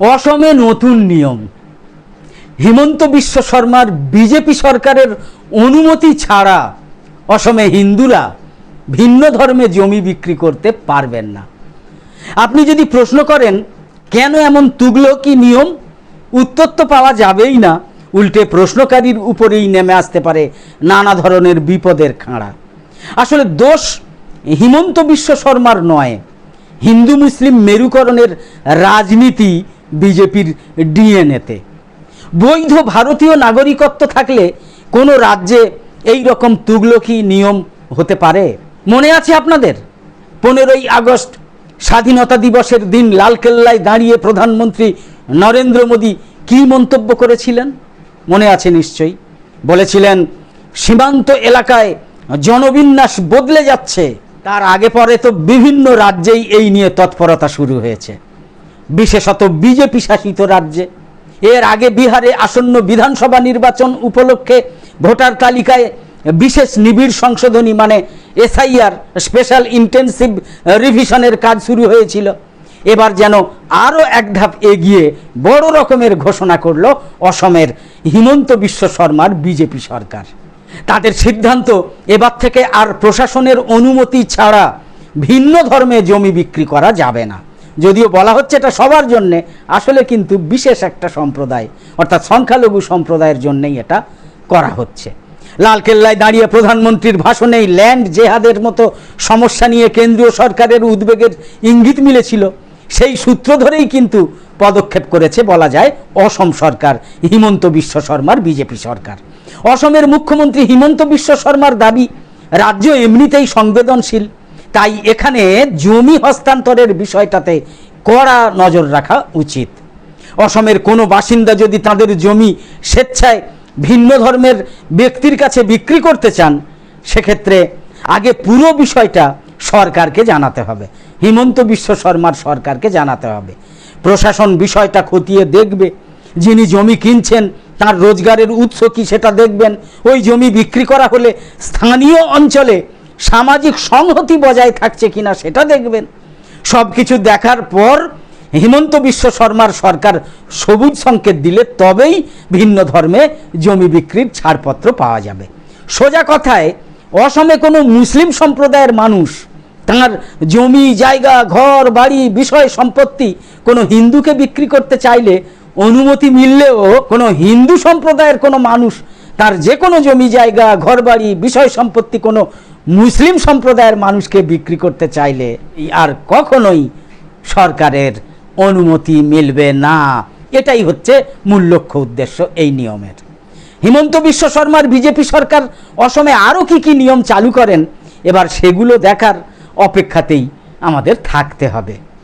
অসমে নতুন নিয়ম। হিমন্ত বিশ্ব শর্মার বিজেপি সরকারের অনুমতি ছাড়া অসমে হিন্দুরা ভিন্ন ধর্মে জমি বিক্রি করতে পারবেন না। আপনি যদি প্রশ্ন করেন, কেন এমন তুগলকি নিয়ম? উত্তর তো পাওয়া যাবেই না। উল্টে প্রশ্নকারীর উপরেই নেমে আসতে পারে নানা ধরনের বিপদের খাঁড়া। আসলে দোষ হিমন্ত বিশ্ব শর্মার নয়। হিন্দু মুসলিম মেরুকরণের রাজনীতি বিজেপির ডিএনএতে। বৈধ ভারতীয় নাগরিকত্ব থাকলে কোনো রাজ্যে এই রকম তুগলকি নিয়ম হতে পারে? মনে আছে আপনাদের? পনেরোই আগস্ট স্বাধীনতা দিবসের দিন লালকেল্লায় দাঁড়িয়ে প্রধানমন্ত্রী নরেন্দ্র মোদী কী মন্তব্য করেছিলেন? মনে আছে নিশ্চয়ই। বলেছিলেন, সীমান্ত এলাকায় জনবিন্যাস বদলে যাচ্ছে। তার আগে পরে তো বিভিন্ন রাজ্যেই এই নিয়ে তৎপরতা শুরু হয়েছে। বিশেষত বিজেপি শাসিত রাজ্যে। এর আগে বিহারে আসন্ন বিধানসভা নির্বাচন উপলক্ষে ভোটার তালিকায় বিশেষ নিবিড় সংশোধনী মানে এসআইআর, স্পেশাল ইন্টেনসিভ রিভিশনের কাজ শুরু হয়েছিল। এবার যেন আরও এক ধাপ এগিয়ে বড় রকমের ঘোষণা করল অসমের হিমন্ত বিশ্ব শর্মার বিজেপি সরকার। তাদের সিদ্ধান্ত এবার থেকে আর প্রশাসনের অনুমতি ছাড়া ভিন্ন ধর্মে জমি বিক্রি করা যাবে না। যদিও বলা হচ্ছে এটা সবার জন্যে, আসলে কিন্তু বিশেষ একটা সম্প্রদায়, অর্থাৎ সংখ্যালঘু সম্প্রদায়ের জন্যেই এটা করা হচ্ছে। লালকেল্লায় দাঁড়িয়ে প্রধানমন্ত্রীর ভাষণেই ল্যান্ড জেহাদের মতো সমস্যা নিয়ে কেন্দ্রীয় সরকারের উদ্বেগের ইঙ্গিত মিলেছিল। সেই সূত্র ধরেই কিন্তু পদক্ষেপ করেছে বলা যায় অসম সরকার, হিমন্ত বিশ্ব শর্মার বিজেপি সরকার। অসমের মুখ্যমন্ত্রী হিমন্ত বিশ্ব শর্মার দাবি, রাজ্য এমনিতেই সংবেদনশীল। তাই এখানে জমি হস্তান্তরের বিষয়টাতে কড়া নজর রাখা উচিত। অসমের কোনো বাসিন্দা যদি তাদের জমি স্বেচ্ছায় ভিন্ন ধর্মের ব্যক্তির কাছে বিক্রি করতে চান, সেক্ষেত্রে আগে পুরো বিষয়টা সরকারকে জানাতে হবে। হিমন্ত বিশ্ব শর্মার সরকারকে জানাতে হবে। প্রশাসন বিষয়টা খতিয়ে দেখবে, যিনি জমি কিনছেন তার রোজগারের উৎস কি সেটা দেখবেন। ওই জমি বিক্রি করা হলে স্থানীয় অঞ্চলে সামাজিক সংহতি বজায় থাকছে কিনা সেটা দেখবেন। সব কিছু দেখার পর হিমন্ত বিশ্ব শর্মার সরকার সবুজ সংকেত দিলে তবেই ভিন্ন ধর্মে জমি বিক্রির ছাড়পত্র পাওয়া যাবে। সোজা কথায়, অসমে কোনো মুসলিম সম্প্রদায়ের মানুষ তার জমি, জায়গা, ঘর, বাড়ি, বিষয়, সম্পত্তি কোনো হিন্দুকে বিক্রি করতে চাইলে অনুমতি মিললেও কোনো হিন্দু সম্প্রদায়ের কোনো মানুষ তার যে কোনো জমি, জায়গা ঘরবাড়ি বিষয়, সম্পত্তি কোনো মুসলিম সম্প্রদায়ের মানুষকে বিক্রি করতে চাইলে আর কখনোই সরকারের অনুমতি মিলবে না। এটাই হচ্ছে মূল লক্ষ্য উদ্দেশ্য এই নিয়মের। হিমন্ত বিশ্ব শর্মার বিজেপি সরকার অসমে আরও কি কি নিয়ম চালু করেন, এবার সেগুলো দেখার অপেক্ষাতেই আমাদের থাকতে হবে।